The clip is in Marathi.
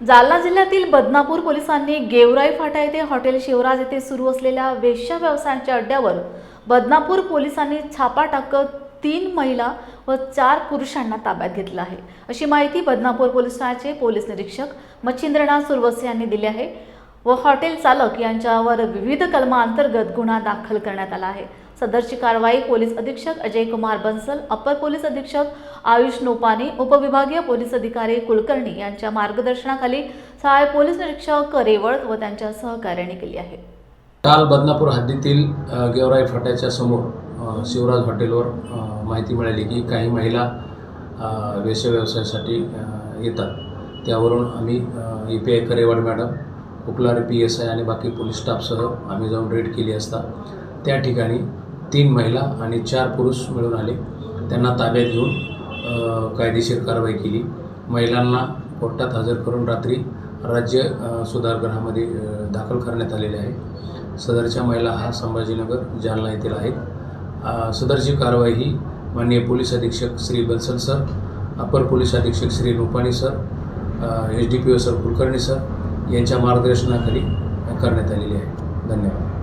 जालना जिल्ह्यातील बदनापूर पोलिसांनी गेवराई फाटा येथे हॉटेल शिवराज येथे सुरू असलेल्या वेश्या व्यवसायाच्या अड्ड्यावर बदनापूर पोलिसांनी छापा टाकत तीन महिला व चार पुरुषांना ताब्यात घेतलं आहे. अशी माहिती बदनापूर पोलीस ठाण्याचे पोलीस निरीक्षक मच्छिंद्रनाथ सुरवसे यांनी दिली आहे व हॉटेल चालक यांच्यावर विविध कलमांतर्गत गुन्हा दाखल करण्यात आला आहे. सदरची कारवाई पोलीस अधीक्षक अजय कुमार बन्सल अपर पोलीस अधीक्षक आयुष नोपाने उपविभागीय पोलीस अधिकारी कुलकर्णी यांच्या मार्गदर्शनाखाली सहाय्यक पोलीस निरीक्षक रेवळ व त्यांच्या सहकार्याने केली आहे. काल बदनापूर हद्दीतील गेवराई फाट्याच्या समोर शिवराज हॉटेलवर माहिती मिळाली की काही महिला अ, व्यवसायासाठी येतात. त्यावरून आम्ही E P I Karewad madam Upalare P S I आणि बाकी पोलीस स्टाफसह आम्ही जाऊन रेड केली असता. त्या ठिकाणी तीन महिला आणि चार पुरुष मिळून आले. त्यांना ताब्यात घेऊन कायदेशीर कारवाई केली. महिलांना कोर्टात हजर करून रात्री राज्य सुधारगृहामध्ये दाखल करण्यात आलेले आहे. सदरच्या महिला हा संभाजीनगर जालना येथील आहेत. सदरची कारवाई ही माननीय पोलीस अधीक्षक श्री बन्सल सर अपर पोलीस अधीक्षक Shri Rupani sir H D P O sir Kulkarni sir यांच्या मार्गदर्शनाखाली करण्यात आलेली आहे. धन्यवाद.